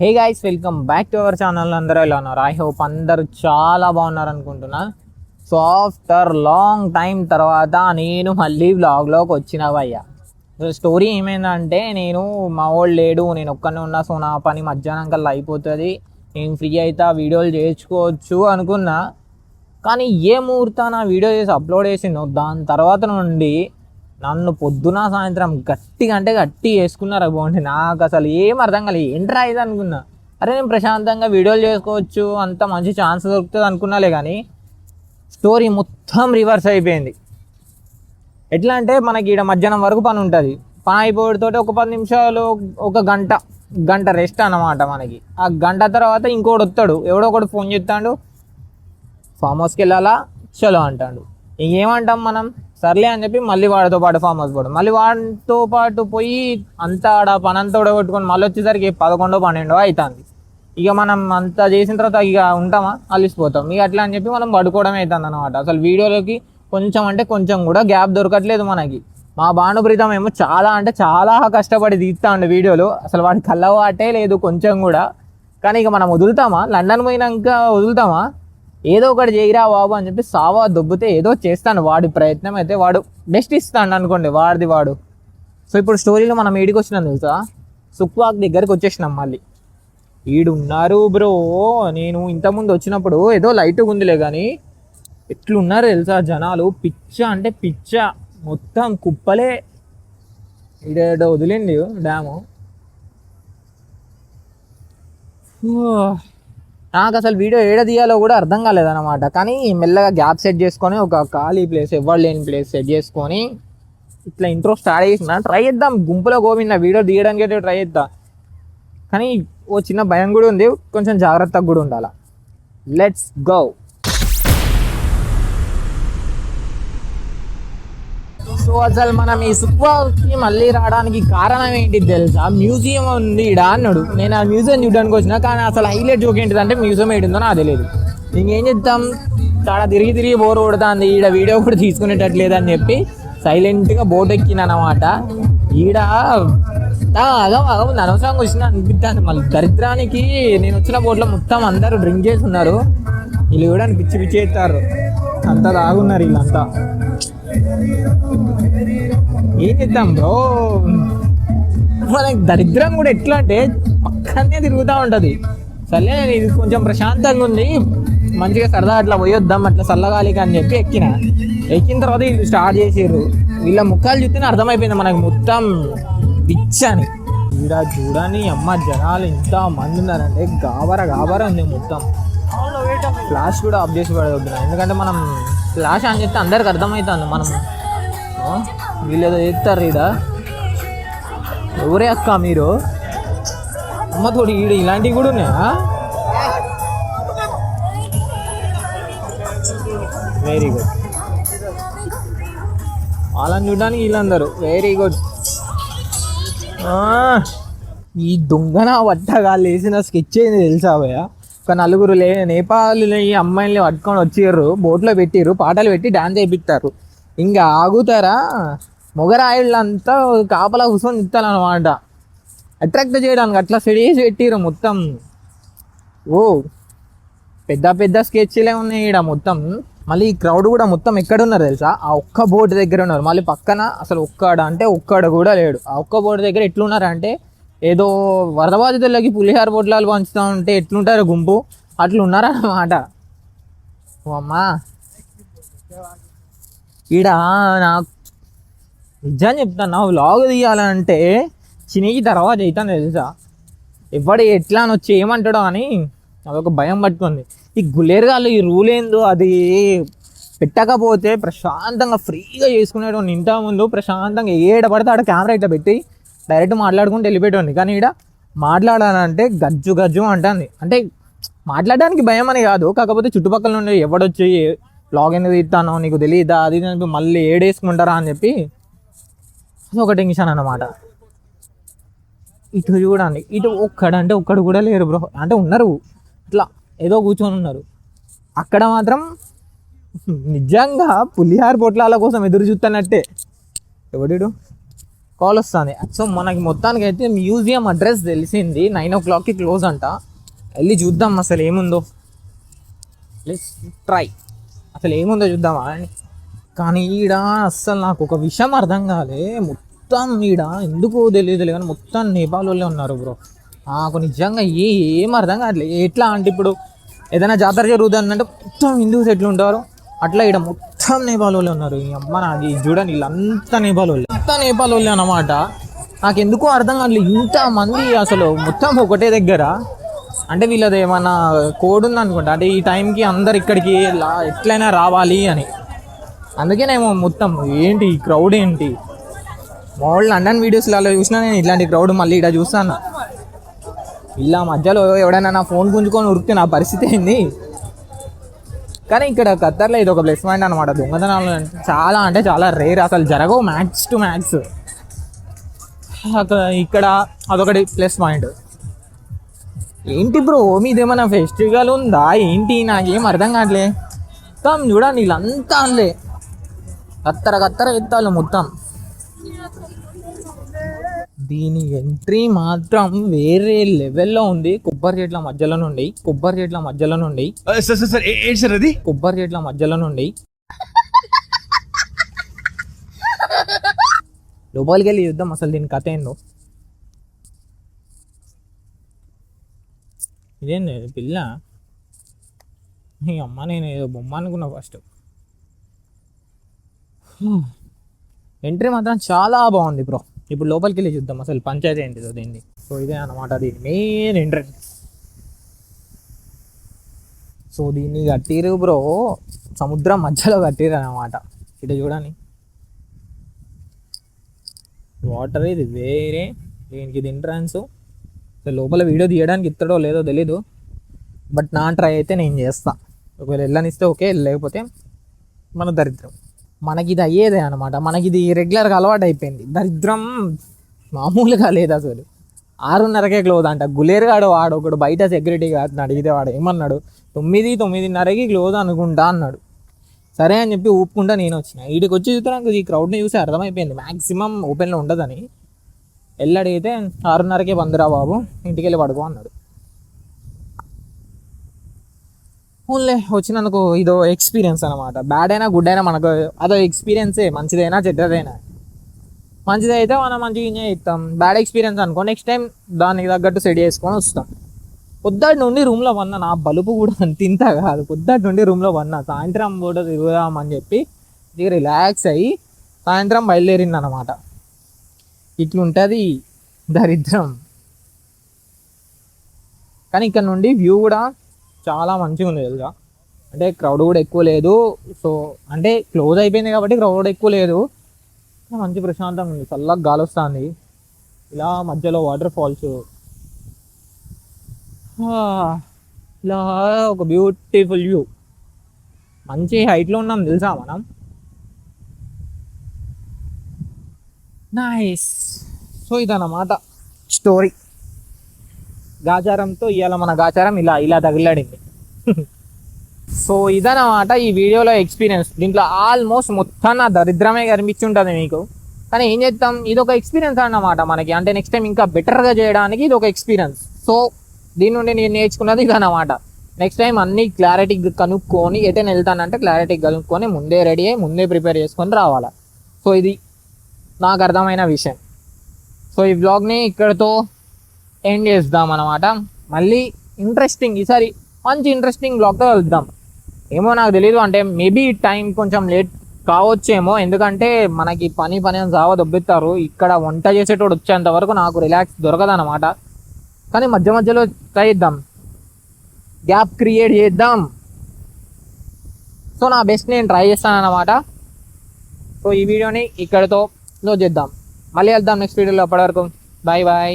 Hey guys welcome back to our channel అందరూ ఎలా ఉన్నారు? ఐ హోప్ అందరూ చాలా బాగున్నారు అనుకుంటున్నా. సో ఆఫ్టర్ లాంగ్ టైం తర్వాత నేను మళ్ళీ బ్లాగ్లోకి వచ్చినవయ్యా సో స్టోరీ ఏమైందంటే నేను మా వాళ్ళు లేడు నేను ఒక్కనే ఉన్నా సో నా పని మధ్యాహ్నం కల్లా అయిపోతుంది. నేను ఫ్రీ అయితే ఆ వీడియోలు చేసుకోవచ్చు అనుకున్నా. కానీ ఏ ముహూర్తాన వీడియో చేసి అప్లోడ్ చేసిందో దాని తర్వాత నుండి నన్ను పొద్దున సాయంత్రం గట్టిగా అంటే గట్టి వేసుకున్నారు బాగుంటే నాకు అసలు ఏం అర్థం కాలేదు ఏంట్రా ఇది అనుకున్నా. అరే నేను ప్రశాంతంగా వీడియోలు చేసుకోవచ్చు అంత మంచి ఛాన్స్ దొరుకుతుంది అనుకున్నాలే కానీ స్టోరీ మొత్తం రివర్స్ అయిపోయింది. ఎట్లా అంటే మనకి ఈడ మధ్యాహ్నం వరకు పని ఉంటుంది. పని అయిపోవడంతో ఒక పది నిమిషాలు ఒక గంట గంట రెస్ట్ అన్నమాట మనకి. ఆ గంట తర్వాత ఇంకోటి వస్తాడు. ఎవడో ఒకటి ఫోన్ చేస్తాడు. ఫామ్ హౌస్కి వెళ్ళాలా? చలో అంటాడు. ఇంకేమంటాం మనం? సర్లే అని చెప్పి మళ్ళీ వాడితో పాటు ఫామ్ హౌస్ పోవడం. మళ్ళీ వాడితో పాటు పోయి అంతా ఆడ పని అంతా ఉడగొట్టుకొని మళ్ళీ వచ్చేసరికి పదకొండో పన్నెండో అవుతుంది ఇక మనం అంతా చేసిన తర్వాత ఇక ఉంటామా? అలిసిపోతాం. ఇక అట్లా అని చెప్పి మనం పడుకోవడమే అవుతుంది అనమాట అసలు వీడియోలోకి కొంచెం అంటే కొంచెం కూడా గ్యాప్ దొరకట్లేదు మనకి. మా భానుప్రీతం ఏమో చాలా అంటే చాలా కష్టపడి తీస్తాండు వీడియోలు. అసలు వాడి కళ్ళవాటే లేదు కొంచెం కూడా. కానీ ఇక మనం వదులుతామా? లండన్ పోయినాక వదులుతామా? ఏదో ఒకటి చేయరా బాబు అని చెప్పి సావా దొబ్బితే ఏదో చేస్తాను. వాడి ప్రయత్నం అయితే వాడు బెస్ట్ ఇస్తాడు అనుకోండి వాడిది వాడు. సో ఇప్పుడు స్టోరీలో మనం ఏడికి వచ్చినాం తెలుసా? సుక్వాక్ దగ్గరికి వచ్చేసినాం మళ్ళీ. ఈడున్నారు బ్రో నేను ఇంతకుముందు వచ్చినప్పుడు ఏదో లైట్గా ఉందిలే కానీ ఎట్లున్నారు తెలుసా జనాలు? పిచ్చ అంటే పిచ్చ. మొత్తం కుప్పలే. ఇడేడో వదిలింది డ్యాము నాకు అసలు వీడియో ఏడ తీయాలో కూడా అర్థం కాలేదన్నమాట. కానీ మెల్లగా గ్యాప్ సెట్ చేసుకొని ఒక ఖాళీ ప్లేస్ ఎవరు లేని ప్లేస్ సెట్ చేసుకొని ఇట్లా ఇంట్రో స్టార్ట్ చేసిన. ట్రై చేద్దాం. గుంపులో గోవింద వీడియో తీయడానికి అయితే ట్రై చేద్దాం. కానీ ఓ చిన్న భయం కూడా ఉంది. కొంచెం జాగ్రత్తగా కూడా ఉండాలి. లెట్స్ గో సో అసలు మనం ఈ సుక్వాకి మళ్ళీ రావడానికి కారణం ఏంటి తెలుసా? మ్యూజియం ఉంది ఈడ అన్నాడు. నేను ఆ మ్యూజియం చూడడానికి వచ్చిన కానీ అసలు హైలైట్ జోక్ ఏంటిదంటే మ్యూజియం ఏంటిందో నాకు తెలియదు. ఇంకేం చేద్దాం? చాలా తిరిగి తిరిగి బోర్ కొడుతుంది. ఈడ వీడియో కూడా తీసుకునేటట్లేదు అని చెప్పి సైలెంట్గా బోట్ ఎక్కినమాట ఈడ అగం అగం ఉంది. అనవసరంగా వచ్చిన అనిపిస్తుంది మళ్ళీ దరిద్రానికి నేను వచ్చిన బోట్లో మొత్తం అందరూ డ్రింక్ చేసి ఉన్నారు. వీళ్ళు కూడా పిచ్చి పిచ్చి ఎత్తారు. అంతా తాగున్నారు వీళ్ళంతా. ఏం చేద్దాం బ్రో? మనకి దరిద్రం కూడా ఎట్లా అంటే పక్కనే తిరుగుతూ ఉంటుంది. సర్లే ఇది కొంచెం ప్రశాంతంగా ఉంది. మంచిగా సరదా అట్లా పోయొద్దాం అట్లా చల్లగాలికి అని చెప్పి ఎక్కిన. ఎక్కిన తర్వాత వీళ్ళు స్టార్ట్ చేసారు వీళ్ళ ముఖాలు చూస్తేనే అర్థమైపోయింది మనకి మొత్తం పిచ్చని. ఈడ చూడని అమ్మ జనాలు ఎంత మంది ఉన్నారంటే గాబర గాబర ఉంది మొత్తం. ఫ్లాష్ కూడా ఆఫ్ చేసి పడవద్దు ఎందుకంటే మనం ఫ్లాష్ ఆన్ చేస్తే అందరికి అర్థమవుతుంది. మనం వీళ్ళు ఏదో చేస్తారు ఈడ. ఎవరే అక్క మీరు? అమ్మ తోడు ఈడ ఇలాంటివి కూడా ఉన్నాయా? వెరీ గుడ్ వాళ్ళని చూడడానికి వీళ్ళందరూ. వెరీ గుడ్ ఈ దొంగన వట్టగా లేచిన స్కెచ్ అయింది తెలుసా భయ్యా? ఒక నలుగురు లే నేపాలు ఈ అమ్మాయిల్ని పట్టుకొని వచ్చిర్రు బోట్లో పెట్టిర్రు పాటలు పెట్టి డాన్స్ చేపిస్తారు ఇంకా ఆగుతారా? మొగరాయిళ్ళంతా కాపలా కూర్చొని ఇస్తారనమాట అట్రాక్ట్ చేయడానికి అట్లా సెట్ చేసి పెట్టిర్రు మొత్తం. ఓ పెద్ద పెద్ద స్కెచ్లే ఉన్నాయి ఇక్కడ మొత్తం. మళ్ళీ ఈ క్రౌడ్ కూడా మొత్తం ఎక్కడ ఉన్నారు తెలుసా? ఆ ఒక్క బోర్డు దగ్గర ఉన్నారు. మళ్ళీ పక్కన అసలు ఒక్కడ అంటే ఒక్కడ కూడా లేడు. ఆ ఒక్క బోర్డు దగ్గర ఎట్లున్నారు అంటే ఏదో వరద బాధితులకి పులిహార పొట్లాలు పంచుతూ ఉంటే ఎట్లుంటారు గుంపు? అట్లా ఉన్నారన్నమాట ఓ అమ్మా. ఈడ నాకు నిజం చెప్తాను వ్లాగ్ తీయాలంటే చినికి తర్వాత అవుతాను తెలుసా? ఎవడు ఎట్లా అని వచ్చి ఏమంటాడో అని అదొక భయం పట్టుకుంది. ఈ గులేరుగాళ్ళు ఈ రూల్ ఏందో అది పెట్టకపోతే ప్రశాంతంగా ఫ్రీగా చేసుకునేటోని ఇంత ముందు ప్రశాంతంగా ఏడ పడితే ఆడ కెమెరా ఇట్లా పెట్టి డైరెక్ట్ మాట్లాడుకుంటూ వెళ్ళిపోయేటోని కానీ ఇక్కడ మాట్లాడాలంటే గజ్జు గజ్జు అంటుంది. అంటే మాట్లాడడానికి భయం అని కాదు. కాకపోతే చుట్టుపక్కల నుండి ఎవడొచ్చి బ్లాగ్ ఎందుకు తీస్తానో నీకు తెలియదా అది ఇది అని చెప్పి మళ్ళీ ఏడేసుకుంటారా అని చెప్పి అది ఒక టెన్షన్ అన్నమాట. ఇటు చూడండి. ఇటు ఒక్కడంటే ఒక్కడు కూడా లేరు బ్రో. అంటే ఉన్నారు. ఇట్లా ఏదో కూర్చొని ఉన్నారు. అక్కడ మాత్రం నిజంగా పులిహార పొట్లాల కోసం ఎదురు చూస్తున్నట్టే. ఎవడు కాల్ వస్తుంది సో మనకి మొత్తానికి అయితే మ్యూజియం అడ్రస్ తెలిసింది. నైన్ ఓ క్లాక్కి క్లోజ్ అంట. వెళ్ళి చూద్దాం అసలు ఏముందో. లెట్స్ ట్రై అసలు ఏముందో చూద్దామా? అని కానీ ఈడ అస్సలు నాకు ఒక విషయం అర్థం కాలే. మొత్తం ఈడ ఎందుకు తెలియదు కానీ మొత్తం నేపాల్ వాళ్ళే ఉన్నారు బ్రో. నాకు నిజంగా ఏ ఏం అర్థం కావట్లేదు ఎట్లా అంటే ఇప్పుడు ఏదైనా జాతర జరుగుతుంది అంటే మొత్తం హిందూస్ ఎట్లుంటారు అట్లా ఈడ మొత్తం నేపాల్ వాళ్ళే ఉన్నారు. ఈ అమ్మ నాకు చూడండి వీళ్ళంతా నేపాల్ వాళ్ళే అంతా నేపాల్ వాళ్ళే అన్నమాట. నాకు ఎందుకో అర్థం కావట్లేదు ఇంతమంది అసలు మొత్తం ఒకటే దగ్గర. అంటే వీళ్ళది ఏమన్నా కోడ్ ఉంది అనుకుంటా అంటే ఈ టైంకి అందరు ఇక్కడికి లా- ఎట్లయినా రావాలి అని. అందుకేనేమో మొత్తం ఏంటి ఈ క్రౌడ్ ఏంటి? మామూలు లండన్ వీడియోస్లలో చూసినా నేను ఇట్లాంటి క్రౌడ్ మళ్ళీ ఇక్కడ చూస్తాను ఇలా మధ్యలో ఎవడైనా నా ఫోన్ గుంజుకొని ఉరికితే నా పరిస్థితి ఏంది? కానీ ఇక్కడ ఖత్తర్లో ఇది ఒక ప్లస్ పాయింట్ అనమాట దొంగతనాలు చాలా అంటే చాలా రేర్ అసలు జరగవు మ్యాక్స్ టు మ్యాక్స్ ఇక్కడ అదొకటి ప్లస్ పాయింట్ ఏంటి బ్రో మీదేమైనా ఫెస్టివల్ ఉందా? ఏంటి? నాకేం అర్థం కావట్లే. మొత్తం చూడండి వీళ్ళంతా అనలే కత్తర కత్తర ఎత్తాలి మొత్తం. దీని ఎంట్రీ మాత్రం వేరే లెవెల్లో ఉంది. కొబ్బరి చెట్ల మధ్యలో నుండి కొబ్బరి చెట్ల మధ్యలో నుండి. సార్ సార్ సార్ ఏ- ఏంటి సార్ అది? కొబ్బరి చెట్ల మధ్యలో నుండి. లోపలికి వెళ్ళి చూద్దాం అసలు దీని కథ ఏందో. ఇదేంది ఇది పిల్ల? అమ్మ నేను ఏదో బొమ్మ అనుకున్నా ఫస్ట్ ఎంట్రీ మాత్రం చాలా బాగుంది బ్రో ఇప్పుడు లోపలికి వెళ్ళి చూద్దాం. అసలు పంచాయతీ ఏంటిదో దీన్ని. సో ఇదే అన్నమాట. దీని మెయిన్ ఎంట్రెన్స్ సో దీన్ని కట్టిరు బ్రో సముద్రం మధ్యలో కట్టిరు అనమాట ఇటు చూడని వాటర్ ఇది వేరే. దీనికి ఇది ఎంట్రన్స్ సో లోపల వీడియో తీయడానికి ఇస్తాడో లేదో తెలీదు. బట్ నా ట్రై అయితే నేను చేస్తా. ఒకవేళ వెళ్ళనిస్తే ఓకే లేకపోతే మన దరిద్రం. మనకి ఇది అయ్యేదే అనమాట మనకి ఇది రెగ్యులర్గా అలవాటు అయిపోయింది దరిద్రం. మామూలుగా లేదు అసలు. ఆరున్నరకే క్లోజ్ అంట. గులేరుగాడు వాడు ఒకడు బయట సెక్యూరిటీ గార్డ్ని అడిగితే వాడు ఏమన్నాడు? తొమ్మిది తొమ్మిదిన్నరకి క్లోజ్ అనుకుంటా అన్నాడు. సరే అని చెప్పి ఊపుకుంటా నేను వచ్చిన. వీడికి వచ్చి చూస్తే నాకు ఈ క్రౌడ్ని చూసి అర్థమైపోయింది మ్యాక్సిమం ఓపెన్లో ఉండదని. వెళ్ళడిగితే ఆరున్నరకే బందురా బాబు ఇంటికి వెళ్ళి పడుకో అన్నాడు. ఓన్లీ వచ్చినందుకు ఇదో ఎక్స్పీరియన్స్ అనమాట బ్యాడ్ అయినా గుడ్ అయినా మనకు అదో ఎక్స్పీరియన్సే మంచిదైనా చెడ్డదైనా. మంచిది అయితే మనం మంచిగా ఎంజాయ్ చేస్తాం. బ్యాడ్ ఎక్స్పీరియన్స్ అనుకో నెక్స్ట్ టైం దానికి తగ్గట్టు సెట్ చేసుకొని వస్తాం. పొద్దుటి నుండి రూమ్లో వన్నా నా బలుపు కూడా తింత కాదు. పొద్దుటి నుండి రూమ్లో వన్నా సాయంత్రం పూట తిరుగుదాం అని చెప్పి ఇక రిలాక్స్ అయ్యి సాయంత్రం బయలుదేరింది అనమాట ఇట్లుంటుంది దరిద్రం. కానీ ఇక్కడ నుండి వ్యూ కూడా చాలా మంచిగా ఉంది తెలుసా? అంటే క్రౌడ్ కూడా ఎక్కువ లేదు. సో అంటే క్లోజ్ అయిపోయింది కాబట్టి క్రౌడ్ ఎక్కువ లేదు. మంచి ప్రశాంతంగా ఉంది. చల్లగా గాలి వస్తుంది. ఇలా మధ్యలో వాటర్ ఫాల్స్ ఇలా ఒక బ్యూటిఫుల్ వ్యూ మంచి హైట్లో ఉన్నాం తెలుసా మనం? నైస్ సో ఇదన్నమాట స్టోరీ గాచారంతో ఇవాళ మన గాచారం ఇలా ఇలా తగిలాడింది. సో ఇదన్నమాట ఈ వీడియోలో ఎక్స్పీరియన్స్. దీంట్లో ఆల్మోస్ట్ మొత్తం నా దరిద్రమే కనిపించుంటుంది మీకు. కానీ ఏం చేద్దాం? ఇది ఒక ఎక్స్పీరియన్స్ అన్నమాట మనకి. అంటే నెక్స్ట్ టైం ఇంకా బెటర్గా చేయడానికి ఇది ఒక ఎక్స్పీరియన్స్. సో దీని నుండి నేను నేర్చుకున్నది ఇదన్నమాట. నెక్స్ట్ టైం అన్ని క్లారిటీ కనుక్కొని ఎటైనా వెళ్తానంటే క్లారిటీ కనుక్కొని ముందే రెడీ అయ్యి ముందే ప్రిపేర్ చేసుకొని రావాలి. సో ఇది నాకు అర్థమైన విషయం. సో ఈ వ్లాగ్ని ఇక్కడతో ఎండ్ చేద్దాం అనమాట మళ్ళీ ఇంట్రెస్టింగ్ ఈసారి మంచి ఇంట్రెస్టింగ్ బ్లాగ్తో వెళ్దాం ఏమో నాకు తెలియదు అంటే మేబీ టైం కొంచెం లేట్ కావచ్చేమో ఎందుకంటే మనకి పని పని అని జావ దొబ్బిస్తారు ఇక్కడ వంట చేసేటోడు వచ్చేంత వరకు నాకు రిలాక్స్ దొరకదన్నమాట. కానీ మధ్య మధ్యలో ట్రై చేద్దాం. గ్యాప్ క్రియేట్ చేద్దాం. సో నా బెస్ట్ నేను ట్రై చేస్తాను అనమాట సో ఈ వీడియోని ఇక్కడతో క్లోజ్ చేద్దాం. మళ్ళీ వెళ్దాం నెక్స్ట్ వీడియోలో అప్పటివరకు బాయ్ బాయ్